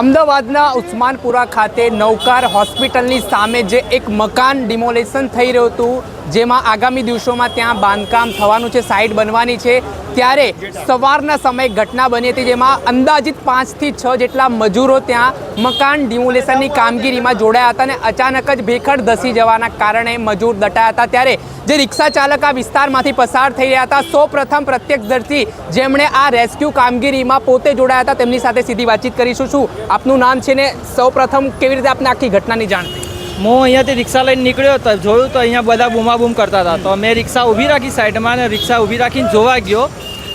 અમદાવાદના ઉસ્માનપુરા ખાતે નૌકાર હોસ્પિટલની સામે જે એક મકાન ડિમોલેશન થઈ રહ્યું હતું, જેમાં આગામી દિવસોમાં ત્યાં બાંધકામ થવાનું છે, સાઇટ બનવાની છે. ત્યારે સવારના સમયે ઘટના બની હતી જેમાં અંદાજિત પાંચથી છ જેટલા મજૂરો ત્યાં મકાન ડિમોલેશનની કામગીરીમાં જોડાયા હતા અને અચાનક જ ભેખડ ધસી જવાના કારણે મજૂર દટાયા હતા. ત્યારે જે રિક્ષા ચાલક આ વિસ્તારમાંથી પસાર થઈ રહ્યા હતા, સૌ પ્રથમ પ્રત્યક્ષદર્શી જેમણે આ રેસ્ક્યુ કામગીરીમાં પોતે જોડાયા હતા. તેમની સાથે સીધી વાતચીત કરીશું. શું આપનું નામ છે ને? સૌ પ્રથમ કેવી રીતે આપને આખી ઘટનાની જાણ થઈ? હું અહીંયાથી રિક્ષા લઈને નીકળ્યો તો જોયું તો અહીંયા બધા બૂમાબૂમ કરતા હતા. તો મેં રિક્ષા ઊભી રાખી સાઈડમાં અને રિક્ષા ઊભી રાખીને જોવા ગયો.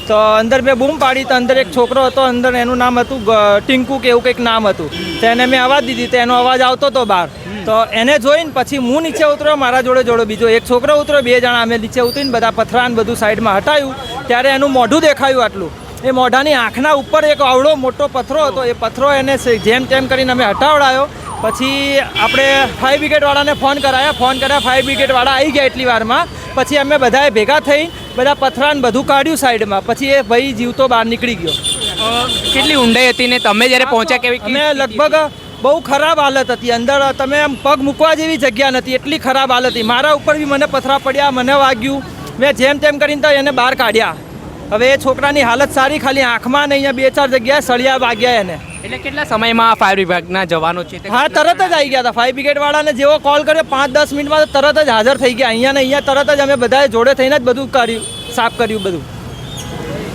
તો અંદર મેં બૂમ પાડી તો અંદર એક છોકરો હતો, અંદર એનું નામ હતું ટિંકુ કે એવું કંઈક નામ હતું. તો એને મેં અવાજ દીધી તો એનો અવાજ આવતો હતો બહાર. તો એને જોઈને પછી હું નીચે ઉતર્યો, મારા જોડે જોડે બીજો એક છોકરો ઉતર્યો, બે જણા અમે નીચે ઉતરીને બધા પથરાન બધું સાઈડમાં હટાયું. ત્યારે એનું મોઢું દેખાયું આટલું. એ મોઢાની આંખના ઉપર એક આવડો મોટો પથરો હતો. એ પથરો એને જેમ તેમ કરીને અમે હટાવડાયો. પછી આપણે ફાયર બ્રિગેડવાળાને ફોન કરાયા. ફોન કર્યા ફાયર બ્રિગેડવાળા આવી ગયા એટલી વારમાં. પછી અમે બધાએ ભેગા થઈ બધા પથરાને બધું કાઢ્યું સાઈડમાં. પછી એ ભાઈ જીવતો બહાર નીકળી ગયો. કેટલી ઊંડાઈ હતી ને તમે જ્યારે પહોંચ્યા કેવી અમે લગભગ બહુ ખરાબ હાલત હતી. અંદર તમે આમ પગ મૂકવા જેવી જગ્યા નથી. એટલી ખરાબ હાલત હતી. મારા ઉપર બી મને પથરા પડ્યા મને વાગ્યું. મેં જેમ તેમ કરીને તો એને બહાર કાઢ્યા. હવે એ છોકરાની હાલત સારી ખાલી આંખમાં ને અહીંયા બે ચાર જગ્યાએ સળિયા વાગ્યા એને. એટલે કેટલા સમયમાં ફાયર વિભાગના જવાનો છે હા તરત જ આવી ગયા હતા. ફાયર બ્રિગેડ વાળાને જેવો કોલ કર્યો પાંચ દસ મિનિટમાં તરત જ હાજર થઈ ગયા. અહીંયા ને અહીંયા તરત જ અમે બધાએ જોડે થઈને જ બધું કર્યું સાફ કર્યું બધું.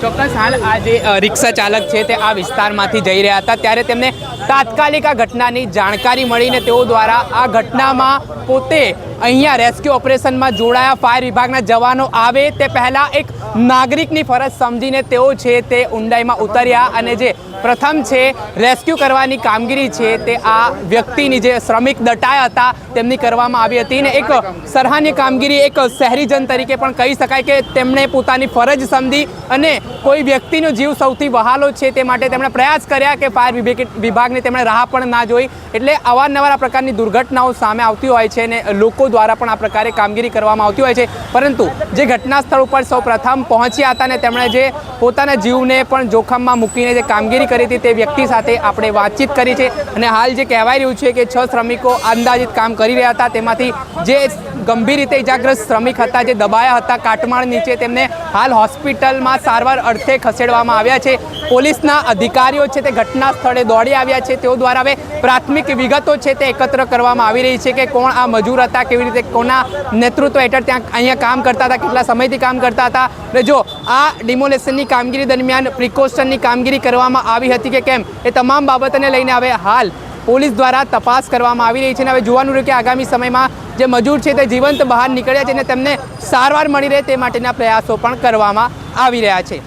ચોક્કસ હાલ આ જે રિક્ષા ચાલક છે તે આ વિસ્તારમાંથી જઈ રહ્યા હતા. ત્યારે તેમને તાત્કાલિક આ ઘટનાની જાણકારી મળીને તેઓ દ્વારા આ ઘટનામાં પોતે અહીંયા રેસ્ક્યુ ઓપરેશનમાં જોડાયા. ફાયર વિભાગના જવાનો આવે તે પહેલાં એક નાગરિકની ફરજ સમજીને તેઓ છે તે ઊંડાઈમાં ઉતર્યા અને જે પ્રથમ છે રેસ્ક્યુ કરવાની કામગીરી છે તે આ વ્યક્તિની જે શ્રમિક દટાયા હતા તેમની કરવામાં આવી હતી. ને એક સરાહનીય કામગીરી એક શહેરીજન તરીકે પણ કહી શકાય કે તેમણે પોતાની ફરજ સમજી અને કોઈ વ્યક્તિનો જીવ સૌથી વહાલો છે તે માટે તેમણે પ્રયાસ કર્યા કે ફાયર વિભાગ વિભાગને તેમણે રાહ પણ ના જોઈ. એટલે અવારનવાર આ પ્રકારની દુર્ઘટનાઓ સામે આવતી હોય છે અને લોકો દ્વારા પણ આ પ્રકારે કામગીરી કરવામાં આવતી હોય છે. પરંતુ જે ઘટના સ્થળ ઉપર સૌ પ્રથમ પહોંચ્યા હતા ને તેમણે જે પોતાના જીવને પણ જોખમમાં મૂકીને જે કામગીરી કરી હતી તે વ્યક્તિ સાથે આપણે વાતચીત કરી છે અને હાલ જે કહેવાય રહ્યું છે કે છ શ્રમિકો અંદાજિત કામ કરી રહ્યા હતા, તેમાંથી જે ગંભીર રીતે ઇજાગ્રસ્ત શ્રમિક હતા, જે દબાયા હતા કાટમાળ નીચે, તેમને હાલ હોસ્પિટલમાં સારવાર અર્થે ખસેડવામાં આવ્યા છે. પોલીસના અધિકારીઓ છે તે ઘટના સ્થળે દોડી આવ્યા છે. તેઓ દ્વારા હવે પ્રાથમિક વિગતો છે તે એકત્ર કરવામાં આવી રહી છે કે કોણ આ મજૂર હતા, કેવી રીતે કોના નેતૃત્વ હેઠળ ત્યાં અહીંયા કામ કરતા હતા, કેટલા સમયથી કામ કરતા હતા. અને જો આ ડિમોલેશનની કામગીરી દરમિયાન પ્રિકોશનની કામગીરી કરવામાં આવી હતી કે કેમ, એ તમામ બાબતોને લઈને હવે હાલ પોલીસ દ્વારા તપાસ કરવામાં આવી રહી છે. અને હવે જોવાનું રહ્યું કે આગામી સમયમાં જે મજૂર છે તે જીવંત બહાર નીકળ્યા છે અને તેમને સારવાર મળી રહે તે માટેના પ્રયાસો પણ કરવામાં આવી રહ્યા છે.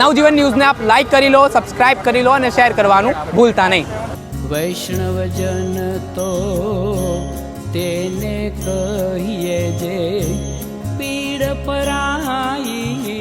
નવજીવન ન્યૂઝને આપ લાઈક કરી લો, સબસ્ક્રાઇબ કરી લો અને શેર કરવાનું ભૂલતા નહીં. વૈષ્ણવજન તો તેને કહીએ જે પીડ પરાઈ